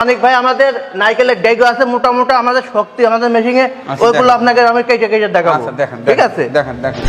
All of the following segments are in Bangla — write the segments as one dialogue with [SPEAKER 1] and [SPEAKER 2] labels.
[SPEAKER 1] অনেক ভাই আমাদের নাইকেলের ডেগো আছে মোটা মোটা আমাদের শক্তি আমাদের মেশিনে
[SPEAKER 2] আচ্ছা,
[SPEAKER 1] ওইগুলো আপনাকে আমি কেটে কেটে দেখাবো।
[SPEAKER 2] আচ্ছা
[SPEAKER 1] ঠিক আছে?
[SPEAKER 2] দেখেন দেখেন।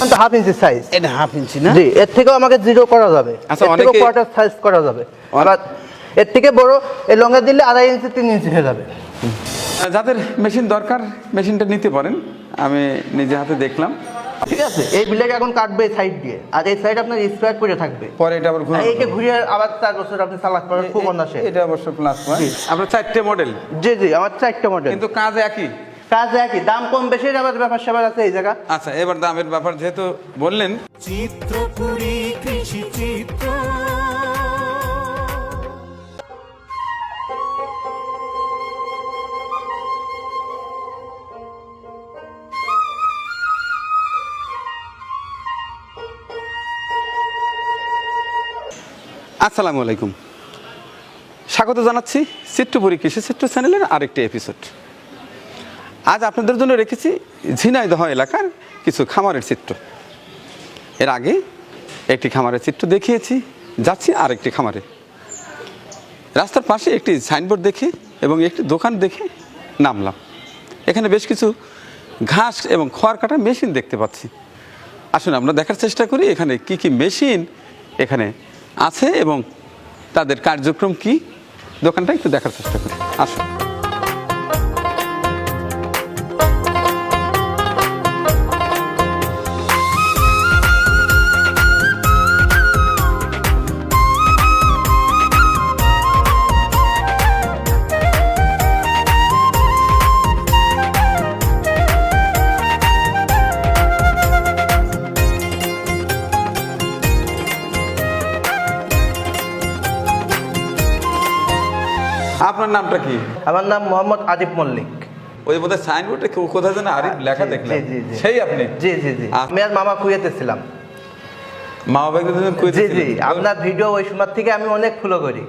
[SPEAKER 1] হাফ ইঞ্চি সাইজ
[SPEAKER 2] এটা হাফ ইঞ্চি না?
[SPEAKER 1] জি এর থেকেও আমাকে জিরো করা যাবে।
[SPEAKER 2] আচ্ছা, অনেকে-
[SPEAKER 1] কোয়ার্টার সাইজ করা যাবে। আবার এর থেকে বড় এই লঙ্গা দিলে আড়াই ইঞ্চি তিন ইঞ্চি হয়ে যাবে।
[SPEAKER 2] যাদের মেশিন দরকার মেশিনটা নিতে পারেন। আমি নিজে হাতে দেখলাম।
[SPEAKER 1] ঠিক আছে এই বিলেট এখন কাটবে সাইড দিয়ে। আর এই সাইড আপনার স্কোয়ার করে থাকবে।
[SPEAKER 2] পরে এটা আবার ঘুরে
[SPEAKER 1] এইকে ঘুরিয়ে আবার চার বছর আপনি চালাতে পারবেন খুব অনাসে
[SPEAKER 2] এটা অবশ্য প্লাস পয়েন্ট আপনার চারটে মডেল
[SPEAKER 1] জি জি আমার চারটা মডেল
[SPEAKER 2] কিন্তু কাজ একই।
[SPEAKER 1] কাজ একই দাম কম বেশি আবার ব্যাপার স্যাপার আছে এই জায়গা।
[SPEAKER 2] আচ্ছা এবার দামের ব্যাপার যেহেতু বললেন।
[SPEAKER 3] চিত্রপুরী কৃষি চিত্র।
[SPEAKER 2] আসসালামু আলাইকুম। স্বাগত জানাচ্ছি চিত্রপুরী কৃষি চিত্র চ্যানেলের আরেকটি এপিসোড। আজ আপনাদের জন্য রেখেছি ঝিনাইদহ এলাকার কিছু খামারের চিত্র। এর আগে একটি খামারের চিত্র দেখিয়েছি, যাচ্ছি আরেকটি খামারে। রাস্তার পাশে একটি সাইনবোর্ড দেখে এবং একটি দোকান দেখে নামলাম। এখানে বেশ কিছু ঘাস এবং খড় কাটা মেশিন দেখতে পাচ্ছি। আসুন আমরা দেখার চেষ্টা করি এখানে কি কি মেশিন এখানে আছে এবং তাদের কার্যক্রম কি। দোকানটা একটু দেখার চেষ্টা করি। আসুন। আপনার নামটা কি?
[SPEAKER 1] আমার নাম মোহাম্মদ আদিব মল্লিক।
[SPEAKER 2] ওই বোধহয় সাইনবোর্ডে কোথায় যেন আরিফ লেখা
[SPEAKER 1] দেখলে
[SPEAKER 2] দেখলাম। সেই আপনি?
[SPEAKER 1] জি জি জি। আমি আর মামা কুয়েতে ছিলাম
[SPEAKER 2] মা বাবাকে দুজন
[SPEAKER 1] জি জি। আপনার ভিডিও ওই সময় থেকে আমি অনেক ফলো করি।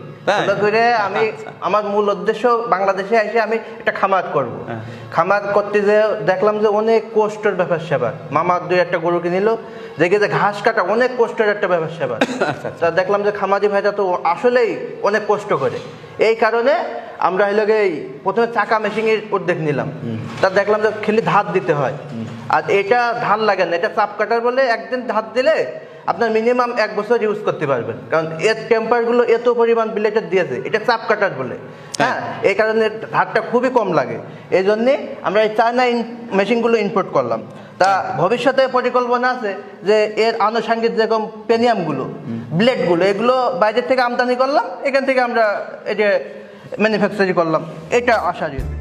[SPEAKER 1] করে আমি
[SPEAKER 2] আচ্ছা।
[SPEAKER 1] আমার মূল উদ্দেশ্য বাংলাদেশে এসে আমি একটা খামার করব।
[SPEAKER 2] হ্যাঁ।
[SPEAKER 1] খামার করতে যে দেখলাম যে অনেক কষ্টের ব্যাপার স্যাপার মামা দুই একটা গরু কিনিল দেখে যে ঘাস কাটা অনেক কষ্টের একটা ব্যাপার স্যাপার
[SPEAKER 2] আচ্ছা,
[SPEAKER 1] তা দেখলাম যে খামারি ভাইটা তো আসলেই অনেক কষ্ট করে। এই কারণে আমরা গিয়ে এই প্রথমে চাকা মেশিনের উদ্যোগ নিলাম। তা দেখলাম যে খালি ধার দিতে হয়। আর এটা ধার লাগে না এটা চাপ কাটার বলে একদিন ধার দিলে আপনার মিনিমাম এক বছর ইউজ করতে পারবেন। কারণ এর টেম্পারগুলো এত পরিমাণ বিলেটের দিয়েছে এটা চাপ কাটার বলে। হ্যাঁ। এই কারণে ধারটা খুবই কম লাগে। এই জন্যে আমরা এই চায়না মেশিনগুলো ইম্পোর্ট করলাম। তা ভবিষ্যতে পরিকল্পনা আছে যে এর আনুষঙ্গিক যেরকম পেনিয়ামগুলো ব্লেডগুলো এগুলো বাইরের থেকে আমদানি করলাম এখান থেকে আমরা এটা ম্যানুফ্যাকচারিং করলাম। এটা আশা রয়েছে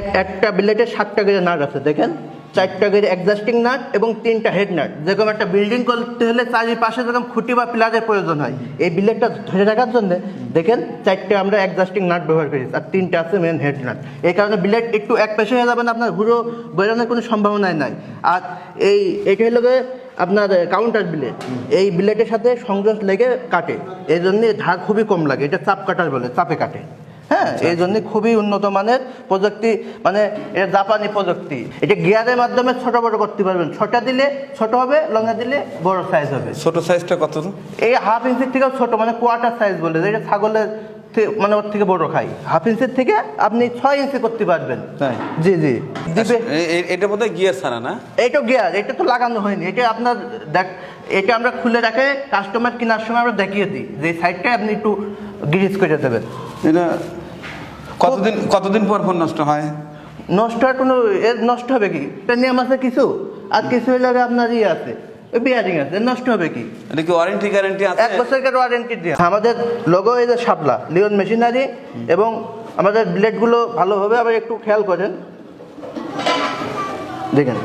[SPEAKER 1] এক, একটা বিলেটের সাতটা করে নাট আছে, দেখেন? চারটা করে অ্যাডজাস্টিং নাট এবং তিনটা হেড নাট। যেরকম একটা বিল্ডিং করতে হলে চারিপাশে যেরকম খুঁটি বা পিলারের প্রয়োজন হয়। এই বিলেটটা ধরে রাখার জন্য, দেখেন, চারটে আমরা অ্যাডজাস্টিং নাট ব্যবহার করি আর তিনটা আছে মেন হেড নাট। এই কারণে বিলেট একটু এক পেশে হয়ে যাবেন আপনার ঘুরো বেরোনোর কোনো সম্ভাবনাই নাই। আর এই, এটা হলো আপনার কাউন্টার বিলেট এই বিলেটের সাথে সংযোগ লেগে কাটে। এই জন্য ধার খুবই কম লাগে, এটা চাপ কাটার বলে, চাপে কাটে। হ্যাঁ এই জন্য খুবই উন্নত মানের প্রযুক্তি মানে এটা জাপানি প্রযুক্তি। এটা গিয়ারের মাধ্যমে ছোট বড় করতে পারবেন। ছোটা দিলে ছোট হবে লঙ্গা দিলে বড় সাইজ হবে।
[SPEAKER 2] ছোট সাইজটা কত?
[SPEAKER 1] এই হাফ ইঞ্চির থেকেও ছোট মানে কোয়ার্টার সাইজ বলে এটা ছাগলের মানে ওর থেকে বড় খাই হাফ ইঞ্চির থেকে আপনি ছয় ইঞ্চি করতে পারবেন? জি জি। দিবে
[SPEAKER 2] এ- এটা বোধ হয় গিয়ার ছাড়া না?
[SPEAKER 1] এইটা গিয়ার এটা তো লাগানো হয়নি। এটা আপনার দেখ এটা আমরা খুলে রাখে কাস্টমার কেনার সময় আমরা দেখিয়ে দিই। যে সাইডটা আপনি একটু গ্রিজ করে দেবেন।
[SPEAKER 2] এটা কতদিন কতদিন পর ফোন নষ্ট হয়?
[SPEAKER 1] নষ্ট আর কোনো এর নষ্ট হবে কি? এটা নিয়ম আছে কিছু? আর কিছু হলে আপনার ইয়ে আছে। বিয়ারিং আছে। নষ্ট হবে কি?
[SPEAKER 2] এটা কি ওয়ারেন্টি গ্যারান্টি আছে?
[SPEAKER 1] এক বছরের ওয়ারেন্টি দিয়ে। আমাদের লোগো এই যে শাপলা লিওন মেশিনারি এবং আমাদের ব্লেডগুলো ভালো হবে আবার একটু খেয়াল করেন। দেখেন।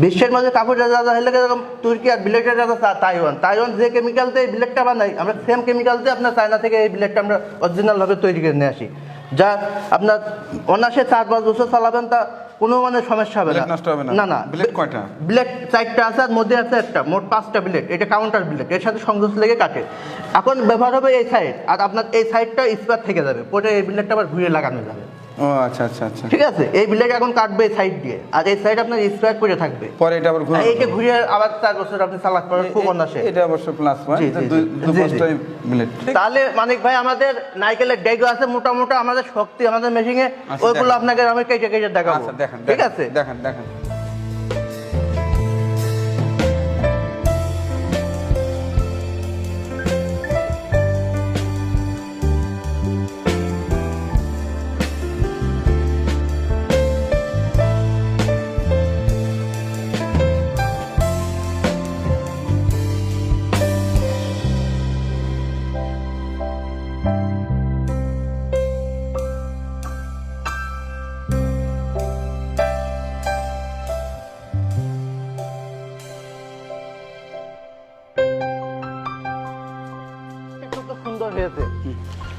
[SPEAKER 1] বিশ্বের মধ্যে কাপড় রাজা হলে যেরকম তুর্কি আর বিলেটের রাজা তা- তাইওয়ান? তাইওয়ান যে কেমিক্যালতে এই বিলেটটা বানাই আমরা সেম কেমিক্যালতে আপনার চায়না থেকে এই বিলেটটা আমরা অরিজিনালভাবে তৈরি করে নিয়ে আসি। যা আপনার অনাসে চার পাঁচ বছর চালাবেন তা কোনো মানে সমস্যা হবে না।
[SPEAKER 2] নষ্ট হবে না?
[SPEAKER 1] না
[SPEAKER 2] ব্লেড কয়টা?
[SPEAKER 1] ব্লেড চারটা আছে আর মধ্যে আছে একটা মোট পাঁচটা ব্লেড। এটা কাউন্টার ব্লেড এর সাথে সংযোগ লেগে কাটে। এখন ব্যবহার হবে এই সাইড আর আপনার এই সাইডটা স্পার থেকে যাবে পরে এই ব্লেডটা আবার ঘুরে লাগানো যাবে।
[SPEAKER 2] ও আচ্ছা আচ্ছা আচ্ছা।
[SPEAKER 1] ঠিক আছে? এই ব্লেড এখন কাটবে সাইড দিয়ে। আর এই সাইড আপনার স্পার করে থাকবে।
[SPEAKER 2] পরে এটা আবার ঘুরে
[SPEAKER 1] এইটা ঘুরে আবার চার বছর আপনি চালাক খুব অনাসে
[SPEAKER 2] এটা অবশ্য প্লাস পয়েন্ট
[SPEAKER 1] জি, জি,
[SPEAKER 2] দুই
[SPEAKER 1] জি,
[SPEAKER 2] দুই
[SPEAKER 1] জি,
[SPEAKER 2] পাঁচটাই ব্লেড
[SPEAKER 1] তাহলে মানিক ভাই আমাদের নাইকেলের ডেগো আছে। মোটা মোটা আমাদের শক্তি আমাদের মেশিনে ওইগুলো আপনাকে আমি কেটে কেটে দেখাবো।
[SPEAKER 2] দেখেন
[SPEAKER 1] ঠিক আছে?
[SPEAKER 2] দেখেন দেখেন।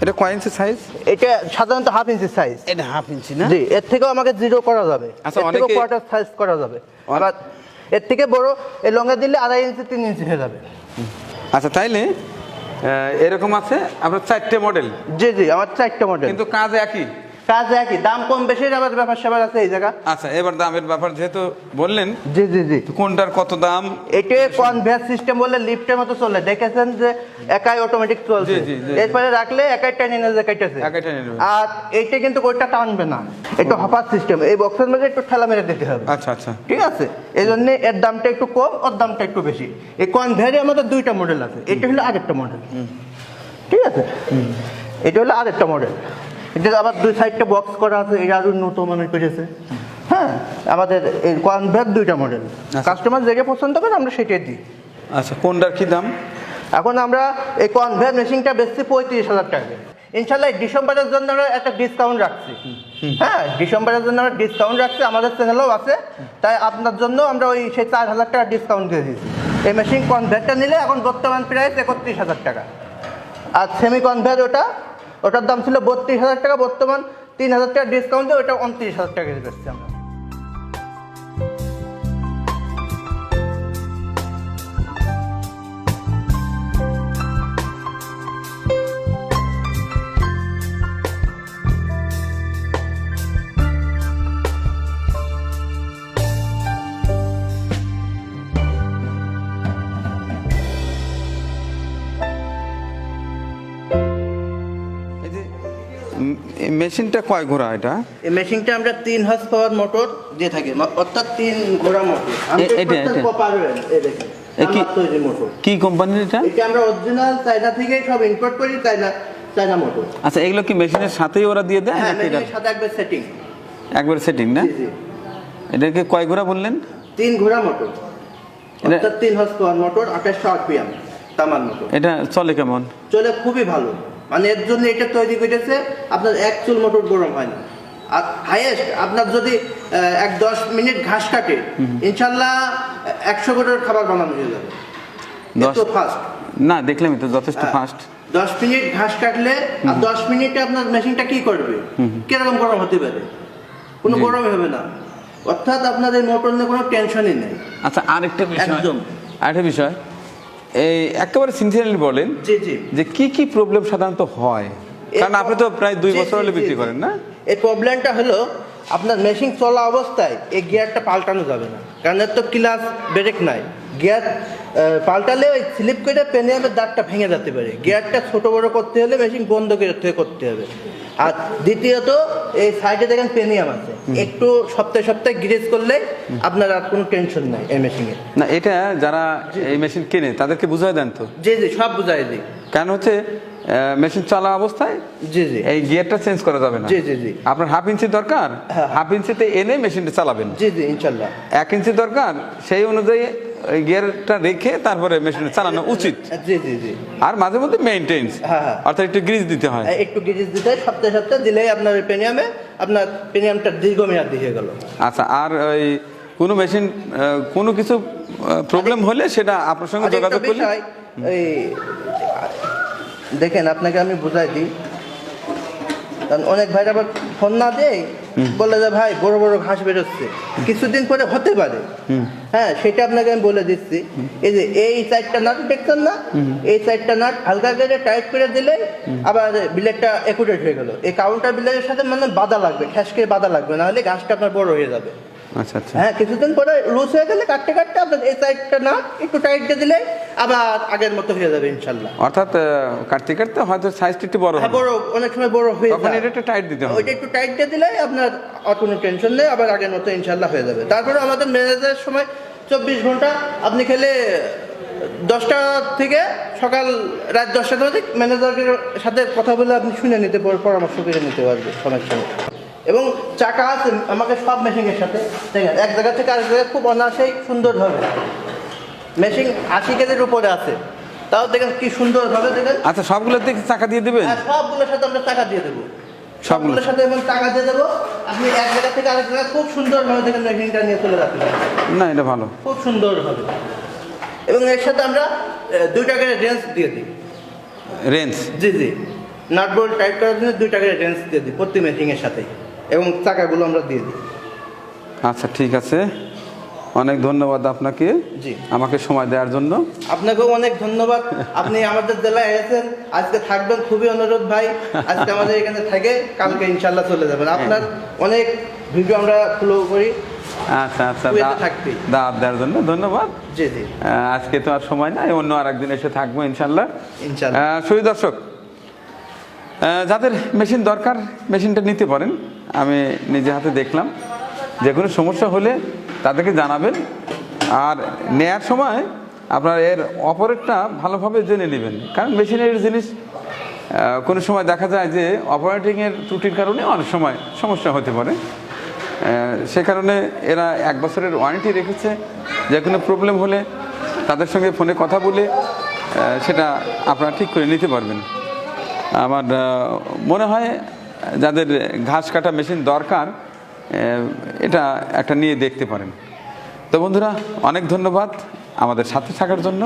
[SPEAKER 2] এটা কয় ইঞ্চি সাইজ
[SPEAKER 1] এটা সাধারণত হাফ ইঞ্চি সাইজ
[SPEAKER 2] এটা হাফ ইঞ্চি না?
[SPEAKER 1] জি এর থেকেও আমাকে জিরো করা যাবে।
[SPEAKER 2] আচ্ছা, অনেক
[SPEAKER 1] কোয়ার্টার সাইজ করা যাবে। আবার এর থেকে বড় এই লঙ্গা দিলে আড়াই ইঞ্চি তিন ইঞ্চি হয়ে যাবে।
[SPEAKER 2] আচ্ছা তাইলে এরকম আছে আপনার চারটে মডেল
[SPEAKER 1] জি জি আমার চারটে মডেল
[SPEAKER 2] কিন্তু কাজ একই?
[SPEAKER 1] কাজ একই দাম কম বেশি আবার ব্যাপার স্যাপার আছে এই জায়গা।
[SPEAKER 2] আচ্ছা এবার দামের ব্যাপার যেহেতু বললেন
[SPEAKER 1] জি জি জি।
[SPEAKER 2] কোনটার কত দাম?
[SPEAKER 1] এটা কনভেয়ার সিস্টেম বলে লিফটের মতো চলে। দেখেছেন যে একাই অটোমেটিক চলছে। এরপরে রাখলে একাই টেনে নিয়ে যায় কাইতেছে
[SPEAKER 2] একাই টেনে নেবে।
[SPEAKER 1] আর এইটা কিন্তু ওইটা টানবে না। একটু হপার সিস্টেম এই বক্সের মধ্যে একটু ঠেলা মেরে দিতে হবে।
[SPEAKER 2] আচ্ছা আচ্ছা।
[SPEAKER 1] ঠিক আছে? এই জন্য এর দামটা একটু কম ওর দামটা একটু বেশি। এই কনভেয়ারে আমাদের দুইটা মডেল আছে। এটা হলো আরেকটা মডেল ঠিক আছে? এটা হলো আরেকটা মডেল এটা আবার দুই সাইডটা বক্স করা আছে এটা আরও নতুন মনে করেছে। হ্যাঁ আমাদের এই কনভেয়ার দুইটা মডেল কাস্টমার যেটা পছন্দ করে আমরা সেটাই দিই।
[SPEAKER 2] আচ্ছা কোনটার কি দাম?
[SPEAKER 1] এখন আমরা এই কনভেয়ার মেশিনটা বেচছি পঁয়ত্রিশ হাজার টাকা ইনশাল্লাহ ডিসেম্বরের জন্য আমরা একটা ডিসকাউন্ট রাখছি। হ্যাঁ ডিসেম্বরের জন্য আমরা ডিসকাউন্ট রাখছি আমাদের চ্যানেলেও আছে। তাই আপনার জন্য আমরা ওই সেই চার হাজার টাকা ডিসকাউন্ট দিয়ে দিয়েছি। এই মেশিন কনভেয়ারটা নিলে এখন বর্তমান প্রাইস একত্রিশ হাজার টাকা। আর সেমি কনভেয়ার ওটা ওটার দাম ছিল বত্রিশ হাজার টাকা, বর্তমান তিন হাজার টাকা ডিসকাউন্ট দিয়ে ওটা উনত্রিশ হাজার টাকা বেচছি আমরা।
[SPEAKER 2] মেশিনটা কয় ঘোড়া এটা?
[SPEAKER 1] এই মেশিনটা আমরা তিন হার্স পাওয়ার মোটর দিয়ে থাকি অর্থাৎ তিন ঘোড়া মোটর।
[SPEAKER 2] এটা, এটা।
[SPEAKER 1] পারবেন এই দেখেন
[SPEAKER 2] কি-
[SPEAKER 1] তৈরি মোটর।
[SPEAKER 2] কি কোম্পানির এটা?
[SPEAKER 1] এটা আমরা অরিজিনাল চায়না থেকে সব ইম্পোর্ট করি চায়না চায়না মোটর।
[SPEAKER 2] আচ্ছা এগুলো কি মেশিনের সাথেই ওরা দিয়ে দেয়
[SPEAKER 1] হ্যাঁ
[SPEAKER 2] নাকি এটা?
[SPEAKER 1] সাথে একবার সেটিং
[SPEAKER 2] একবার সেটিং না?
[SPEAKER 1] জি জি।
[SPEAKER 2] এটাকে কয় ঘোড়া বললেন?
[SPEAKER 1] তিন ঘোড়া মোটর। অর্থাৎ তিন হার্স পাওয়ার মোটর আঠাশশো আরপিএম তামার মোটর।
[SPEAKER 2] এটা চলে কেমন?
[SPEAKER 1] চলে খুবই ভালো। মানে এর জন্য এটা তৈরি করেছে আপনার এক চুল মোটর গরম হয় না আর হাইয়েস্ট আপনার যদি এক দশ মিনিট ঘাস কাটে ইনশাল্লাহ একশো কোটির খাবার বানানো হয়ে যাবে। ফাস্ট
[SPEAKER 2] না দেখলামই তো যথেষ্ট। ফাস্ট
[SPEAKER 1] দশ মিনিট ঘাস কাটলে আর দশ মিনিটে আপনার মেশিনটা কি করবে? কীরকম গরম হতে পারে? কোনো
[SPEAKER 2] জি।
[SPEAKER 1] গরমই হবে না। অর্থাৎ আপনার এই মোটর নিয়ে কোনো টেনশনই নেই।
[SPEAKER 2] আচ্ছা আরেকটা বিষয়।
[SPEAKER 1] একদম।
[SPEAKER 2] আরেকটা বিষয়। একেবারে সিনসিয়ারলি বলেন যে কি কি প্রবলেম সাধারণত হয়? কারণ আপনি তো প্রায় দুই বছর হলে বিক্রি করেন না?
[SPEAKER 1] এই প্রবলেমটা হলো আপনার মেশিন চলা অবস্থায় এই গিয়ারটা পাল্টানো যাবে না। কারণ তো ক্লাস ব্রেক নাই। গিয়ার পাল্টালে ওই স্লিপ করে পেনিয়ামের দাগটা ভেঙে যেতে পারে। গিয়ারটা ছোট বড় করতে হলে মেশিন বন্ধ করে করতে হবে। আর দ্বিতীয়ত এই সাইডে দেখেন পেনিয়াম আছে। একটু সপ্তাহে সপ্তাহে গ্রিজ করলে আপনার আর কোনো টেনশন নাই এই মেশিনে
[SPEAKER 2] না এটা যারা এই মেশিন কেনে তাদেরকে বুঝাই দেন তো?
[SPEAKER 1] জি জি সব বুঝাই দিই।
[SPEAKER 2] কেন হচ্ছে মেশিন চালা অবস্থায়?
[SPEAKER 1] জি জি।
[SPEAKER 2] এই গিয়ারটা চেঞ্জ করা যাবে না।
[SPEAKER 1] জি, জি, জি।
[SPEAKER 2] আপনার হাফ ইঞ্চি দরকার।
[SPEAKER 1] হ্যাঁ।
[SPEAKER 2] হাফ ইঞ্চিতে এনে মেশিনটা চালাবেন।
[SPEAKER 1] জি জি ইনশাল্লাহ।
[SPEAKER 2] এক ইঞ্চি দরকার সেই অনুযায়ী ওই গিয়ারটা রেখে তারপরে মেশিনটা চালানো উচিত।
[SPEAKER 1] জি জি জি।
[SPEAKER 2] আর মাঝে মধ্যে মেইনটেন্স
[SPEAKER 1] হ্যাঁ, হ্যাঁ।
[SPEAKER 2] অর্থাৎ একটু গ্রিজ দিতে হয়।
[SPEAKER 1] একটু গ্রিজ দিতে হয়, সপ্তাহে সপ্তাহে দিলেই আপনার পেনিয়ামে আপনার পেনিয়ামটা দীর্ঘমেয়াদী হয়ে গেল।
[SPEAKER 2] আচ্ছা আর ওই কোনো মেশিন কোনো কিছু প্রবলেম হলে সেটা আপনার সঙ্গে যোগাযোগ করলে?
[SPEAKER 1] এই দেখেন আপনাকে আমি বুঝাই দিই। কারণ অনেক ভাইরা আবার ফোন না দেয় বলে যে ভাই বড় বড় ঘাস বেরোচ্ছে। কিছুদিন পরে হতে পারে। হ্যাঁ সেটা আপনাকে আমি বলে দিচ্ছি। এই যে এই সাইডটা নাট দেখছেন না? এই সাইডটা নাট হালকা করে টাইট করে দিলে আবার বিলেটটা একুরেট হয়ে গেল। এই কাউন্টার বিলেটের সাথে মানে বাধা লাগবে খ্যাস করে বাধা লাগবে। না হলে ঘাসটা আপনার বড় হয়ে যাবে।
[SPEAKER 2] আচ্ছা আচ্ছা।
[SPEAKER 1] হ্যাঁ কিছুদিন পরে লুজ হয়ে গেলে কাটতে কাটতে আপনার এই সাইডটা না একটু টাইট দিয়ে দিলে আবার আগের মতো হয়ে যাবে ইনশাল্লাহ
[SPEAKER 2] অর্থাৎ কাটতে কাটতে হয়তো সাইজটা একটু বড়
[SPEAKER 1] হ্যাঁ বড় অনেক সময় বড় হয়ে যায়।
[SPEAKER 2] এটা একটু টাইট দিতে হবে।
[SPEAKER 1] ওইটা একটু টাইট দিয়ে দিলে আপনার আর কোনো টেনশন নেই আবার আগের মতো ইনশাল্লাহ হয়ে যাবে। তারপরে আমাদের ম্যানেজারের সময় চব্বিশ ঘণ্টা আপনি খেলে দশটা থেকে সকাল রাত দশটা থেকে ম্যানেজারের সাথে কথা বলে আপনি শুনে নিতে পার- পরামর্শ করে নিতে পারবেন সমস্যা নেই এবং চাকা আছে আমাকে সব মেশিনের সাথে দেখেন এক জায়গা থেকে আরেক জায়গায় খুব অনায়াসেই সুন্দরভাবে মেশিন আশি কেজির উপরে আছে। তাও দেখেন কি সুন্দরভাবে দেখেন?
[SPEAKER 2] আচ্ছা সবগুলোতে কি চাকা দিয়ে দিবেন?
[SPEAKER 1] হ্যাঁ, সবগুলোর সাথে আমরা টাকা দিয়ে দেবো। সবগুলোর সাথে এবং টাকা দিয়ে দেবো। আপনি এক জায়গা থেকে আরেক জায়গায় খুব সুন্দরভাবে দেখেন মেশিনটা নিয়ে চলে যাতে
[SPEAKER 2] না এটা ভালো।
[SPEAKER 1] খুব সুন্দর হবে। এবং এর সাথে আমরা দুইটা করে রেঞ্জ দিয়ে দিই।
[SPEAKER 2] রেঞ্জ?
[SPEAKER 1] জি জি। নাট বোল্ট টাইট করার জন্য দুইটা করে রেঞ্জ দিয়ে দিই প্রতি মেশিনের সাথে এবং টাকাগুলো আমরা দিয়ে দিই।
[SPEAKER 2] আচ্ছা ঠিক আছে। অনেক ধন্যবাদ আপনাকে।
[SPEAKER 1] জি।
[SPEAKER 2] আমাকে সময় দেওয়ার জন্য।
[SPEAKER 1] আপনাকেও অনেক ধন্যবাদ। আপনি আমাদের জেলায় এসেছেন। আজকে থাকবেন খুবই অনুরোধ ভাই। আজকে আমাদের এখানে থাকে কালকে ইনশাল্লাহ চলে যাবেন। আপনার অনেক ভিডিও আমরা ফলো করি।
[SPEAKER 2] আচ্ছা আচ্ছা। দাওয়াত দেওয়ার জন্য ধন্যবাদ।
[SPEAKER 1] জি জি।
[SPEAKER 2] আজকে তো আর সময় নাই। অন্য আর একদিন এসে থাকব ইনশাল্লাহ
[SPEAKER 1] ইনশাল্লাহ
[SPEAKER 2] সুই দর্শক যাদের মেশিন দরকার মেশিনটা নিতে পারেন। আমি নিজে হাতে দেখলাম। যে কোনো সমস্যা হলে তাদেরকে জানাবেন। আর নেয়ার সময় আপনার এর অপারেটটা ভালোভাবে জেনে নেবেন। কারণ মেশিনের জিনিস কোনো সময় দেখা যায় যে অপারেটিংয়ের ত্রুটির কারণে অনেক সময় সমস্যা হতে পারে। সে কারণে এরা এক বছরের ওয়ারেন্টি রেখেছে। যে কোনো প্রবলেম হলে তাদের সঙ্গে ফোনে কথা বলে সেটা আপনারা ঠিক করে নিতে পারবেন। আমার মনে হয় যাদের ঘাস কাটা মেশিন দরকার এটা একটা নিয়ে দেখতে পারেন। তো বন্ধুরা, অনেক ধন্যবাদ আমাদের সাথে থাকার জন্য।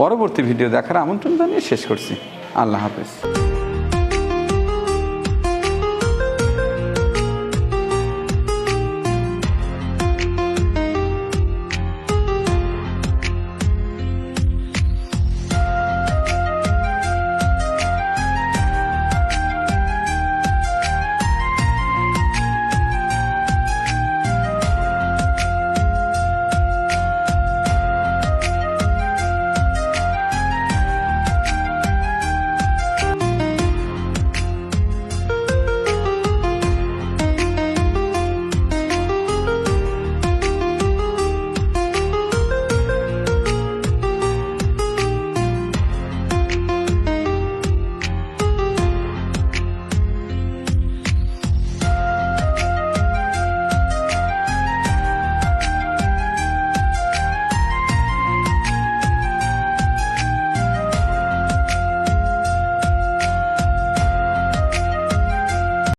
[SPEAKER 2] পরবর্তী ভিডিও দেখার আমন্ত্রণ জানিয়ে শেষ করছি। আল্লাহ হাফেজ।